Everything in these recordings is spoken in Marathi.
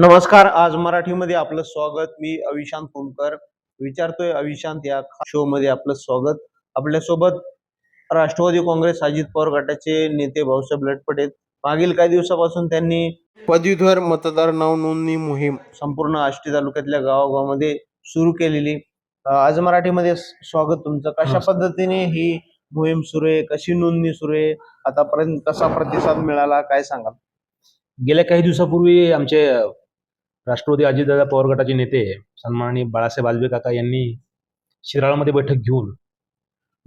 नमस्कार आज मराठीमध्ये आपलं स्वागत. मी अविशांत कुमकर विचारतोय अविशांत या शो मध्ये आपलं स्वागत. आपल्यासोबत राष्ट्रवादी काँग्रेस अजित पवार गटाचे नेते भाऊसाहेब लटपट आहेत. मागील काही दिवसापासून त्यांनी पदवीधर मतदार नाव नोंदणी मोहीम संपूर्ण आष्टी तालुक्यातल्या गावागावामध्ये सुरू केलेली. आज मराठीमध्ये स्वागत तुमचं. कशा. पद्धतीने ही मोहीम सुरू आहे? कशी नोंदणी सुरू आहे? आतापर्यंत कसा प्रतिसाद मिळाला? काय सांगाल? गेल्या काही दिवसापूर्वी आमचे राष्ट्रवादी अजितदादा पवार गटाचे नेते सन्माननीय बाळासाहेब आजबे काका यांनी शिराळामध्ये बैठक घेऊन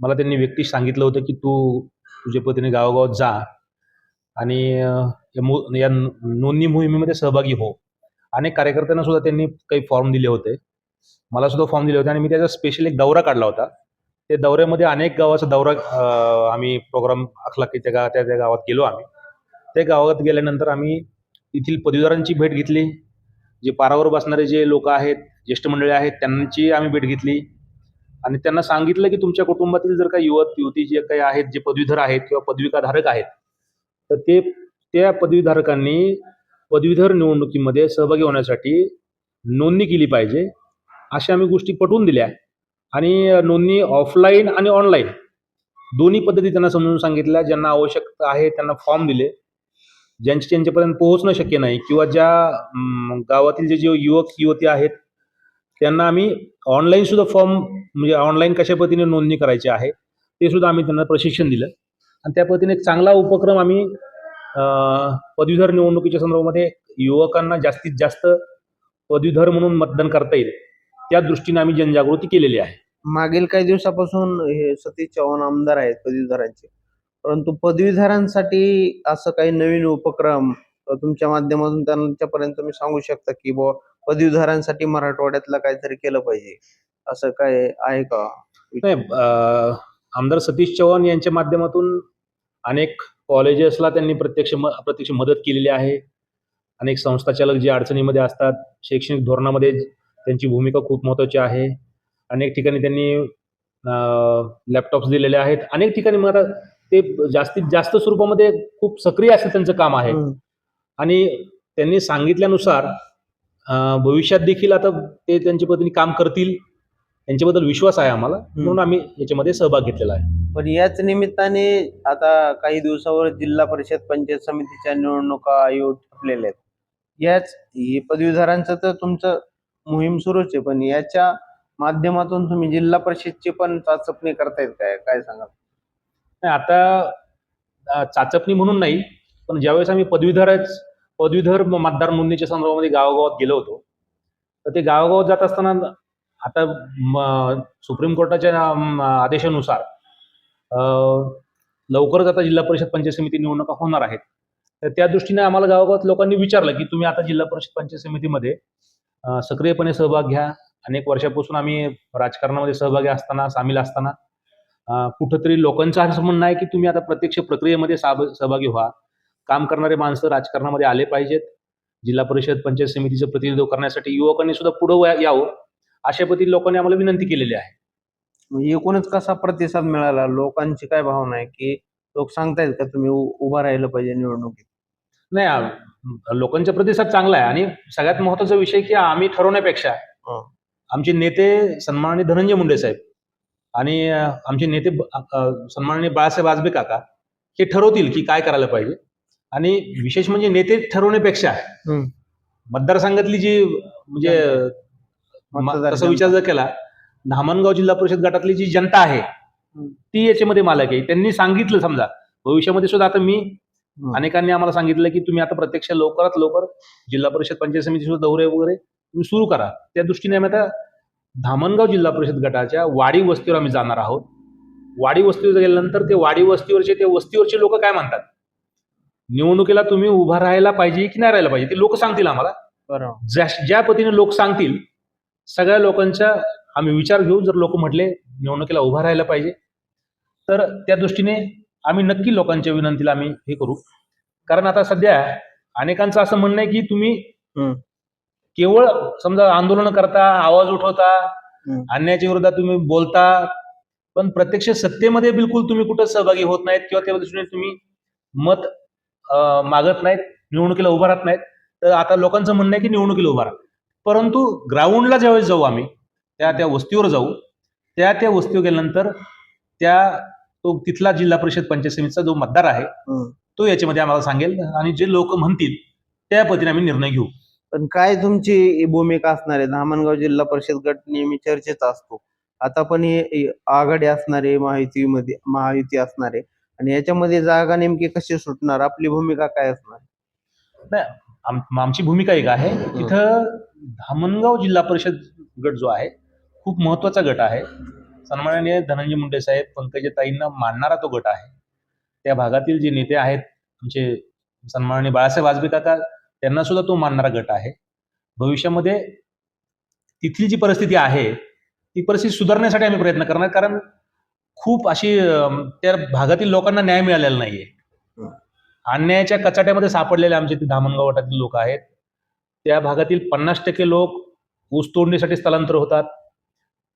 मला त्यांनी व्यक्ती सांगितलं होतं की तू तुझ्या पतीने गावागावात जा आणि या या नोंदणी मोहिमेमध्ये सहभागी हो. अनेक कार्यकर्त्यांना सुद्धा त्यांनी काही फॉर्म दिले होते. मला सुद्धा फॉर्म दिले होते आणि मी त्याचा स्पेशल एक दौरा काढला होता. त्या दौऱ्यामध्ये अनेक गावाचा दौरा आम्ही प्रोग्राम आखला की त्या गावात त्या त्या गावात गेलो आम्ही. त्या गावात गेल्यानंतर आम्ही येथील पदवीधरांची भेट घेतली. जे पारावर बसणारे जे लोक आहेत ज्येष्ठ मंडळी आहेत त्यांची आम्ही भेट घेतली. आणि त्यांना सांगितलं की तुमच्या कुटुंबातील जर काही युवक युवती जे काही आहेत जे पदवीधर आहेत किंवा पदविकाधारक आहेत तर ते त्या पदवीधारकांनी पदवीधर निवडणुकीमध्ये सहभागी होण्यासाठी नोंदणी केली पाहिजे अशा आम्ही गोष्टी पटवून दिल्या. आणि नोंदणी ऑफलाईन आणि ऑनलाईन दोन्ही पद्धती त्यांना समजून सांगितल्या ज्यांना आवश्यकता आहे त्यांना फॉर्म दिले. ज्यांची त्यांच्यापर्यंत पोहोचणं शक्य नाही किंवा ज्या गावातील जे जे युवक युवती आहेत त्यांना आम्ही ऑनलाईन सुद्धा फॉर्म म्हणजे ऑनलाईन कशा पद्धतीने नोंदणी करायची आहे ते सुद्धा आम्ही त्यांना प्रशिक्षण दिलं. आणि त्या पद्धतीने एक चांगला उपक्रम आम्ही पदवीधर निवडणुकीच्या संदर्भामध्ये युवकांना जास्तीत जास्त पदवीधर म्हणून मतदान करता येईल त्या दृष्टीने आम्ही जनजागृती केलेली आहे. मागील काही दिवसापासून हे सतीश चव्हाण आमदार आहेत पदवीधरांचे. परंतु पदवीधरांसाठी असं काही नवीन उपक्रम तुमच्या माध्यमातून त्यांच्यापर्यंत तुम्ही सांगू शकता की बुवा पदवीधरांसाठी मराठवाड्यातलं काहीतरी केलं पाहिजे असं काय आहे का? नाही आमदार सतीश चव्हाण यांच्या माध्यमातून अनेक कॉलेजेसला त्यांनी प्रत्यक्ष म प्रत्यक्ष मदत केलेली आहे. अनेक संस्थाचालक जे अडचणीमध्ये असतात शैक्षणिक धोरणामध्ये त्यांची भूमिका खूप महत्त्वाची आहे. अनेक ठिकाणी त्यांनी लॅपटॉप्स दिलेले आहेत. अनेक ठिकाणी मला ते जास्तीत जास्त स्वरूपामध्ये खूप सक्रिय असं त्यांचं काम आहे. आणि त्यांनी सांगितल्यानुसार भविष्यात देखील आता ते त्यांच्या पद्धतीने काम करतील यांच्याबद्दल विश्वास आहे आम्हाला. म्हणून आम्ही याच्यामध्ये सहभाग घेतलेला आहे. पण याच निमित्ताने आता काही दिवसावर जिल्हा परिषद पंचायत समितीच्या निवडणुका येऊ ठेपलेल्या आहेत. याच हे पदवीधरांचं तर तुमचं मोहीम सुरूच आहे पण याच्या माध्यमातून तुम्ही जिल्हा परिषदची पण चाचपणी करतायत काय? काय सांगाल? नाही आता चाचपणी म्हणून नाही पण ज्यावेळेस आम्ही पदवीधरच पदवीधर मतदार नोंदणीच्या संदर्भामध्ये गावागावात गेलो होतो तर ते गावागावात जात असताना आता म- सुप्रीम कोर्टाच्या आदेशानुसार लवकरच आता जिल्हा परिषद पंचायत समिती निवडणुका होणार आहेत. तर त्या दृष्टीने आम्हाला गावागावात लोकांनी विचारलं की तुम्ही आता जिल्हा परिषद पंचायत समितीमध्ये सक्रियपणे सहभाग घ्या. अनेक वर्षापासून आम्ही राजकारणामध्ये सहभागी असताना सामील असताना कुठंतरी लोकांचं असं म्हणणं आहे की तुम्ही आता प्रत्यक्ष प्रक्रियेमध्ये सहभागी व्हा. काम करणारे माणसं राजकारणामध्ये आले पाहिजेत. जिल्हा परिषद पंचायत समितीचं प्रतिनिधित्व करण्यासाठी युवकांनी सुद्धा पुढं यावं. अशा पद्धती लोकांनी आम्हाला विनंती केलेली आहे. म्हणजे एकूणच कसा प्रतिसाद मिळाला? लोकांची काय भावना आहे की लोक सांगतायत का तुम्ही उभं राहिलं पाहिजे निवडणुकीत? नाही लोकांचा प्रतिसाद चांगला आहे. आणि सगळ्यात महत्त्वाचा विषय की आम्ही ठरवण्यापेक्षा हं. आमचे नेते सन्माननीय धनंजय मुंडे साहेब आणि आमचे नेते सन्माननीय बाळासाहेब आजबे काका हे ठरवतील की काय करायला पाहिजे आणि विशेष म्हणजे नेते ठरवण्यापेक्षा. मतदारसंघातली जी म्हणजे तसा विचार जर केला धामणगाव जिल्हा परिषद गटातली जी जनता आहे. ती याच्यामध्ये मालक आहे त्यांनी सांगितलं समजा भविष्यामध्ये सुद्धा आता मी. अनेकांनी आम्हाला सांगितलं की तुम्ही आता प्रत्यक्ष लवकरात लवकर जिल्हा परिषद पंचायत समिती सुद्धा दौरे वगैरे तुम्ही सुरू करा त्या दृष्टीने आम्ही आता धामणगाव जिल्हा परिषद गटाच्या वाडी वस्तीवर आम्ही जाणार आहोत. वाडी वस्तीवर गेल्यानंतर ते वाडी वस्तीवरचे ते वस्तीवरचे लोक काय म्हणतात? निवडणुकीला तुम्ही उभा राहायला पाहिजे की नाही राहायला पाहिजे? ते लोक सांगतील आम्हाला. ज्या ज्या पद्धतीने लोक सांगतील सगळ्या लोकांचा आम्ही विचार घेऊ जर लोक म्हटले निवडणुकीला उभा राहायला पाहिजे. तर त्या दृष्टीने आम्ही नक्की लोकांच्या विनंतीला आम्ही हे करू. कारण आता सध्या अनेकांचं असं म्हणणं आहे की तुम्ही. केवळ समजा आंदोलन करता आवाज उठवता. अन्यायाच्या विरोधात तुम्ही बोलता पण प्रत्यक्ष सत्तेमध्ये बिलकुल तुम्ही कुठं सहभागी होत नाहीत किंवा त्या दृष्टीने तुम्ही मत मागत नाहीत निवडणुकीला उभा राहत नाहीत तर आता लोकांचं म्हणणं आहे की निवडणुकीला उभा राहा परंतु ग्राउंडला ज्यावेळेस जाऊ आम्ही त्या त्या वस्तीवर जाऊ त्या त्या वस्तीवर गेल्यानंतर त्या तो तिथला जिल्हा परिषद पंचायत समितीचा जो मतदार आहे. तो याच्यामध्ये आम्हाला सांगेल आणि जे लोक म्हणतील त्या पद्धतीने आम्ही निर्णय घेऊ पण काय तुमची भूमिका असणार आहे? धामणगाव जिल्हा परिषद गट नेहमी चर्चेचा असतो. आता पण हे आघाडी असणार आहे महायुतीमध्ये महायुती असणार आहे. आणि याच्यामध्ये जागा नेमकी कशी सुटणार? आपली भूमिका काय असणार? आमची भूमिका एक आहे. तिथं धामणगाव जिल्हा परिषद गट जो आहे खूप महत्त्वाचा गट आहे. सन्माननीय धनंजय मुंडे साहेब पंकजताईंना मानणारा तो गट आहे. त्या भागातील जे नेते आहेत आमचे सन्माननीय बाळासाहेब वाजबे काका त्यांना सुद्धा तो मानणारा गट आहे. भविष्यामध्ये तिथली जी परिस्थिती आहे ती परिस्थिती सुधारण्यासाठी आम्ही प्रयत्न करणार कारण खूप अशी त्या भागातील लोकांना न्याय मिळालेला नाहीये. अन्यायाच्या कचाट्यामध्ये सापडलेले आमचे ते धामणगाव गटातील लोक आहेत. त्या भागातील पन्नास टक्के लोक ऊस तोडणीसाठी स्थलांतर होतात.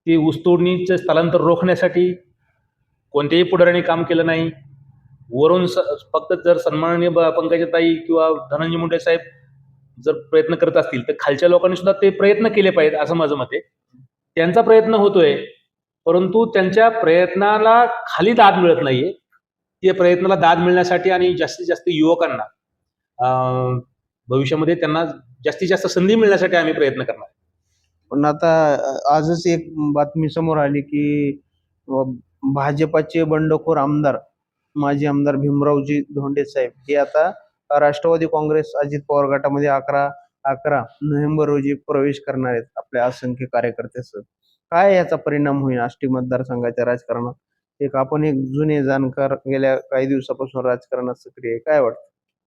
ते ऊस तोडणीचे स्थलांतर रोखण्यासाठी कोणत्याही पुढाऱ्याने काम केलं नाही. वरून स- फक्त जर सन्माननीय ब- पंकजाताई किंवा धनंजय मुंडे साहेब जर प्रयत्न करत असतील तर खालच्या लोकांनी सुद्धा ते प्रयत्न केले पाहिजेत असं माझं मत आहे. त्यांचा प्रयत्न होतोय परंतु त्यांच्या प्रयत्नाला खाली दाद मिळत नाहीये. ते प्रयत्नाला दाद मिळण्यासाठी आणि जास्तीत जास्त युवकांना भविष्यामध्ये त्यांना जास्तीत जास्त संधी मिळण्यासाठी आम्ही प्रयत्न करणार पण आता आजच एक बातमी समोर आली की भाजपाचे बंडखोर आमदार माजी आमदार भीमरावजी धोंडे साहेब. हे आता राष्ट्रवादी काँग्रेस अजित पवार गटामध्ये अकरा अकरा नोव्हेंबर रोजी प्रवेश करणार आहेत आपल्या असंख्य कार्यकर्त्यासह काय याचा परिणाम होईल आष्टी मतदारसंघाच्या राजकारणात? एक आपण एक जुने जाणकार गेल्या काही दिवसापासून राजकारणात सक्रिय काय वाटतं?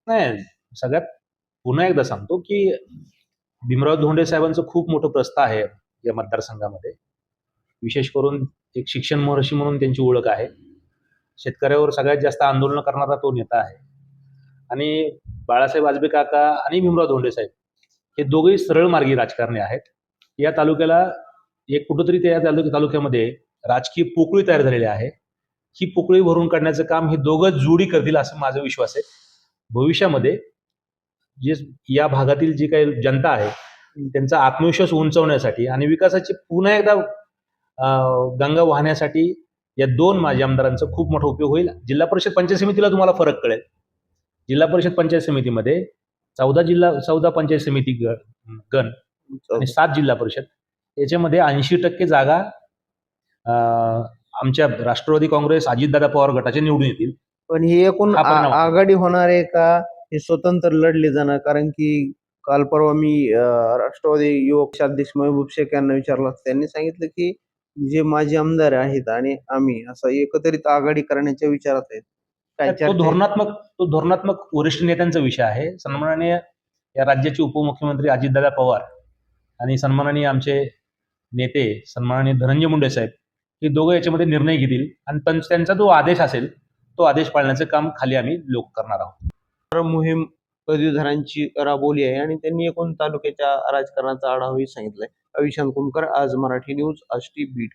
नाही सगळ्यात पुन्हा एकदा सांगतो की भीमराव धोंडे साहेबांचं खूप मोठं प्रस्थ आहे या मतदारसंघामध्ये. विशेष करून एक शिक्षण महर्षी म्हणून त्यांची ओळख आहे. शेतकऱ्यावर सगळ्यात जास्त आंदोलन करणारा तो नेता आहे. आणि बाळासाहेब वाजबे काका आणि भीमराव धोंडे साहेब हे दोघेही सरळ मार्गी राजकारणी आहेत. या तालुक्याला एक कुठंतरी त्या तालुक तालुक्यामध्ये राजकीय पोकळी तयार झालेली आहे. ही पोकळी भरून काढण्याचं काम हे दोघं जोडी करतील असं माझा विश्वास आहे. भविष्यामध्ये जे या भागातील जी काही जनता आहे त्यांचा आत्मविश्वास उंचवण्यासाठी आणि विकासाची पुन्हा एकदा गंगा वाहण्यासाठी या दोन माजी आमदारांचा खूप मोठा उपयोग होईल. जिल्हा परिषद पंचायत समितीला तुम्हाला फरक कळेल. जिल्हा परिषद पंचायत समितीमध्ये चौदा जिल्हा चौदा पंचायत समिती ग- गण आणि सात जिल्हा परिषद. याच्यामध्ये ऐंशी टक्के जागा आमच्या राष्ट्रवादी काँग्रेस अजितदादा पवार गटाचे निवडून येतील. पण ही एकूण. आघाडी होणार आहे का? हे स्वतंत्र लढले जाणार. कारण की काल परवा मी राष्ट्रवादी युवक अध्यक्ष महबूब शेख यांना विचारलं. त्यांनी सांगितलं की जे माजी आमदार आहेत आणि आम्ही असं एकत्रित आघाडी करण्याच्या विचारात आहेत. काय तो चर्चा? धोरणात्मक तो धोरणात्मक वरिष्ठ नेत्यांचा विषय आहे. सन्माननीय या राज्याचे उपमुख्यमंत्री अजितदादा पवार आणि सन्माननीय आमचे नेते सन्माननीय धनंजय मुंडे साहेब हे दोघं याच्यामध्ये निर्णय घेतील आणि त्यां- त्यांचा जो आदेश असेल तो आदेश पाळण्याचं काम खाली आम्ही लोक करणार आहोत. तर मोहीम पदवीधरांची राबवली आहे आणि त्यांनी एकूण तालुक्याच्या राजकारणाचा आढावाही सांगितलाय. अविशांत कुमकर आज मराठी न्यूज आष्टी बीड.